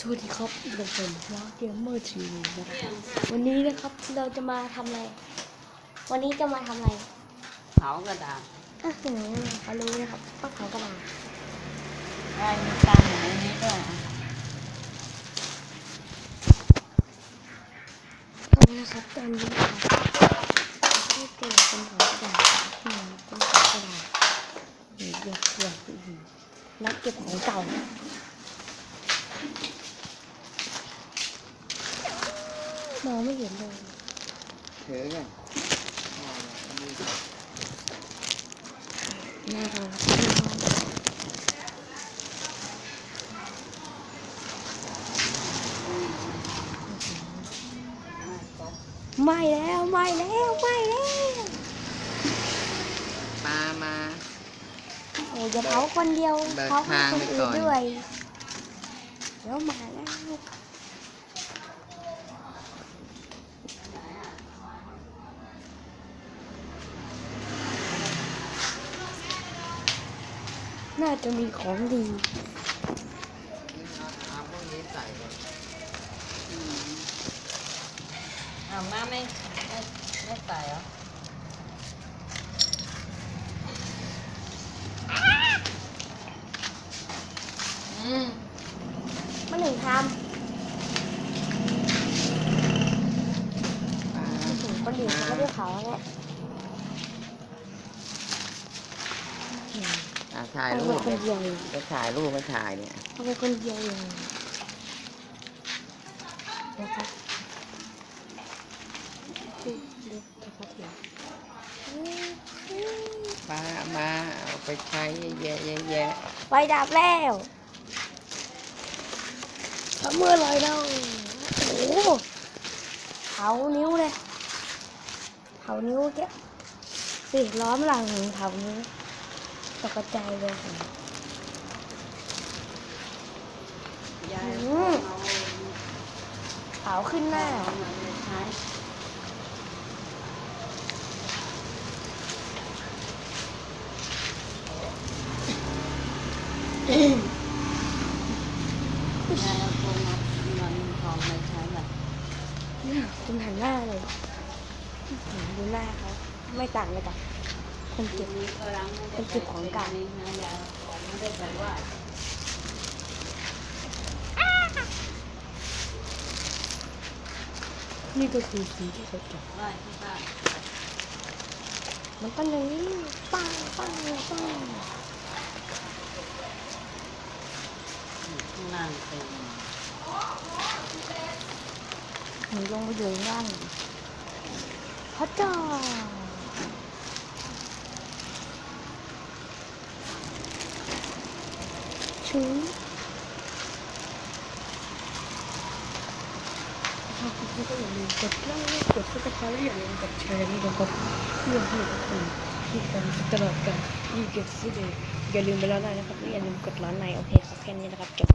สวัสดีครับเราเป็นว้าเกมเมอร์ทีวีนะครับวันนี้นะครับเราจะมาทำอะไร วันนี้จะมาทำอะไรเผากระดาษอื้อหือเขารู้นะครับต้องเผากระดาษได้มีตังค์อยู่ในนี้ด้วยอะเอาละครับตอนนี้ครับที่เกิดเป็นเผากระดาษที่มันต้องเผากระดาษนี่ยกตัวอีกนักเก็บของเก่า มองไม่เห็นเลยถือไงหน้าเราไม่แล้วไม่แล้วไม่แล้วมามาโอ้จะเผาคนเดียวเบิกเผาคนทางอื่ไปนก่อนด้วยเดี๋ยวมาแล้ว น่าจะมีของดีเอาพวกนี้ใส่เลยอืมเอามาไม่ไม่ไม่ใส่เหรออืมมันหนึ่งทำปลาถึงคนอื่นเขาไม่ได้เผาเนี่ย อะ ถ่ายเอารูไปปคนเดียวเลยจะถ่ายรูปมาถ่ายเนี่ยเอาไปคนเดียวเลยนะครับดูดูนะครับเดี๋ยวปลามาเอาไปใช้เยอะแยะแยะไฟดับแล้วทำเมื่อไรเล่าโอ้โหเผานิ้วเลยเผานิ้วแกะสิล้อมหลังถึงเผานิ้ว ตกใจายเลยค่ะยายอืมเผาขึ้นหน้าเอามาใช้ยายเอาตัวมาเงินทองมาใช้แบบเนี่ยคุณหันหน้าเลยอื้อหือดูหน้าเขาไม่ต่างเลยกับ คนเก็บนี้ก็รังไม่ได้เป็นจุดของเก่านี่นะยายเอาของไม่ได้แบบว่านี่ก็คือสีที่เขาเก็บไหว้ที่บ้านมันก็อย่างนี้ปังปังปังข้างล่งเป็นหนูลงไปอยู่ข้างล่างพระเจ้า ชูชอบคลิปนี้ก็อย่าลืมกดไลค์กดซับสไครต์อย่าลืมกดแชร์นี่นะครับเพื่อให้ทุกคนที่กันตลอดกันยี่เก็บซิเดย์อย่าลืมไปแล้วนะครับอย่าลืมกดร้านในโอเคครับแค่นี้นะครับจบ